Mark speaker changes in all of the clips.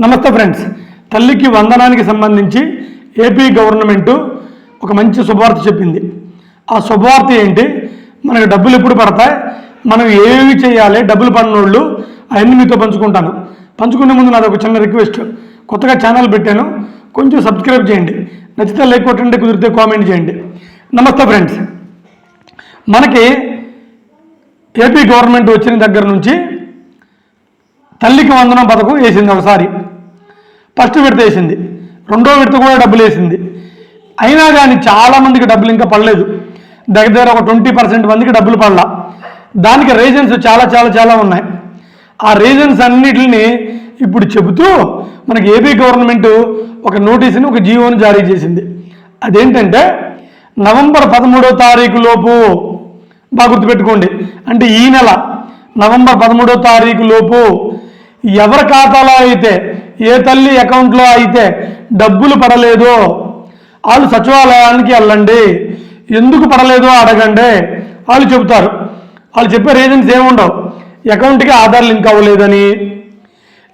Speaker 1: నమస్తే ఫ్రెండ్స్. తల్లికి వందనానికి సంబంధించి ఏపీ గవర్నమెంటు ఒక మంచి శుభవార్త చెప్పింది. ఆ శుభవార్త ఏంటి? మనకు డబ్బులు ఎప్పుడు పడతాయి? మనం ఏవి చేయాలి? డబ్బులు పడినోళ్ళు అవన్నీ మీతో పంచుకుంటాను. పంచుకునే ముందు నాది ఒక చిన్న రిక్వెస్ట్. కొత్తగా ఛానల్ పెట్టాను. కొంచెం సబ్స్క్రైబ్ చేయండి. నచ్చితే లైక్ కొట్టండి కుదిరితే కామెంట్ చేయండి. నమస్తే ఫ్రెండ్స్. మనకి ఏపీ గవర్నమెంట్ వచ్చిన దగ్గర నుంచి తల్లికి వందనం పథకం వేసింది ఒకసారి. ఫస్ట్ విడత వేసింది. రెండో విడత కూడా డబ్బులు వేసింది. అయినా కానీ చాలామందికి డబ్బులు ఇంకా పడలేదు. దగ్గర దగ్గర ఒక ట్వంటీ పర్సెంట్ మందికి డబ్బులు పడలా. దానికి రీజన్స్ చాలా చాలా చాలా ఉన్నాయి. ఆ రీజన్స్ అన్నిటిని ఇప్పుడు చెబుతూ మనకి ఏపీ గవర్నమెంట్ ఒక నోటీసుని ఒక జీవోని జారీ చేసింది. అదేంటంటే నవంబర్ పదమూడో తారీఖు లోపు బాగా గుర్తుపెట్టుకోండి. అంటే ఈ నెల నవంబర్ పదమూడో తారీఖు లోపు ఎవరి ఖాతాలో అయితే ఏ తల్లి అకౌంట్లో అయితే డబ్బులు పడలేదో వాళ్ళు సచివాలయానికి వెళ్ళండి. ఎందుకు పడలేదో అడగండి వాళ్ళు చెబుతారు. వాళ్ళు చెప్పే రీజన్స్ ఏముండవు. అకౌంట్కి ఆధార్ లింక్ అవ్వలేదని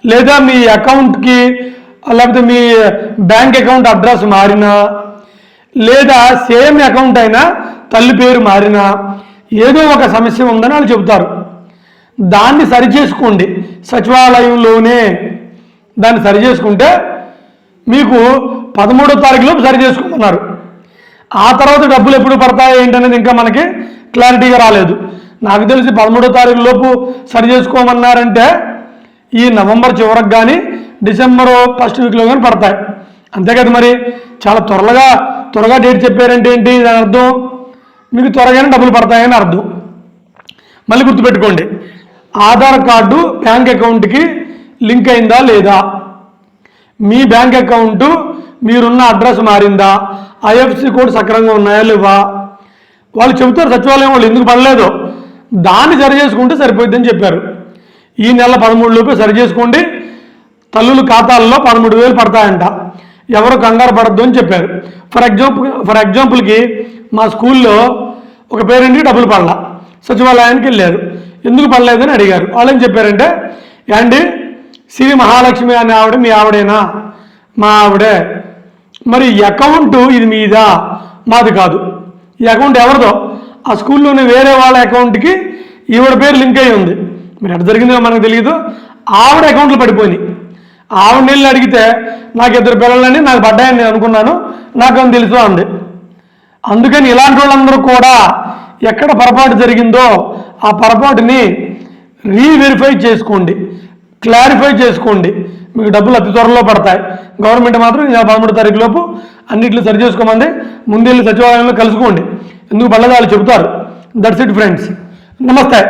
Speaker 1: లేదా మీ అకౌంట్కి లేకపోతే మీ బ్యాంక్ అకౌంట్ అడ్రస్ మారినా లేదా సేమ్ అకౌంట్ అయినా తల్లి పేరు మారినా ఏదో ఒక సమస్య ఉందని వాళ్ళు చెబుతారు. దాన్ని సరిచేసుకోండి. సచివాలయంలోనే దాన్ని సరి చేసుకుంటే మీకు పదమూడో తారీఖులోపు సరి చేసుకోమన్నారు ఆ తర్వాత డబ్బులు ఎప్పుడు పడతాయి ఏంటనేది ఇంకా మనకి క్లారిటీగా రాలేదు. నాకు తెలిసి పదమూడో తారీఖులోపు సరి చేసుకోమన్నారంటే ఈ నవంబర్ చివరికి కానీ డిసెంబర్ ఫస్ట్ వీక్లో కానీ పడతాయి. అంతే కదా మరి? చాలా త్వరగా త్వరగా డేట్ చెప్పారంటే ఏంటి? దాని అర్థం మీకు త్వరగానే డబ్బులు పడతాయని అర్థం. మళ్ళీ గుర్తుపెట్టుకోండి. ఆధార్ కార్డు బ్యాంక్ అకౌంట్కి లింక్ అయిందా లేదా? మీ బ్యాంక్ అకౌంటు మీరున్న అడ్రస్ మారిందా? ఐఎఫ్సి కోడ్ సక్రంగా ఉన్నాయా లేవా? వాళ్ళు చెబుతారు సచివాలయం వాళ్ళు ఎందుకు పడలేదు? దాన్ని సరి చేసుకుంటే సరిపోద్దని చెప్పారు. ఈ నెల పదమూడు లోపే సరి చేసుకోండి. తల్లుల ఖాతాల్లో పదమూడు వేలు పడతాయంట. ఎవరు కంగారు పడద్దు అని చెప్పారు. ఫర్ ఎగ్జాంపుల్ ఫర్ ఎగ్జాంపుల్కి మా స్కూల్లో ఒక పేరెంట్కి డబ్బులు పడలా. సచివాలయానికి వెళ్ళారు. ఎందుకు పడలేదని అడిగారు. వాళ్ళు ఏం చెప్పారంటే యాండి శ్రీ మహాలక్ష్మి అనే ఆవిడ మీ ఆవిడేనా? మా ఆవిడే. మరి ఈ అకౌంట్ ఇది మీదా? మాది కాదు. ఈ అకౌంట్ ఎవరిదో? ఆ స్కూల్లోనే వేరే వాళ్ళ అకౌంట్కి ఈవిడ పేరు లింక్ అయి ఉంది. మరి ఎట్లా జరిగిందో మనకు తెలియదు ఆవిడ అకౌంట్లు పడిపోయినాయి ఆవిడ నీళ్ళు అడిగితే నాకు ఇద్దరు పిల్లలని నాకు పడ్డాయని నేను అనుకున్నాను. నాకు అని తెలుసు అంది. అందుకని ఇలాంటి వాళ్ళందరూ కూడా ఎక్కడ పొరపాటు జరిగిందో ఆ పొరపాటుని రీవెరిఫై చేసుకోండి. క్లారిఫై చేసుకోండి. మీకు డబ్బులు అతి త్వరలో పడతాయి. గవర్నమెంట్ మాత్రం ఈ నెల పదమూడు తారీఖు లోపు అన్నింటిలో సరి చేసుకోమంది. ముందు సచివాలయంలో కలుసుకోండి. ఎందుకు పడలేదో వాళ్ళు చెబుతారు. దట్స్ ఇట్ ఫ్రెండ్స్ నమస్తే.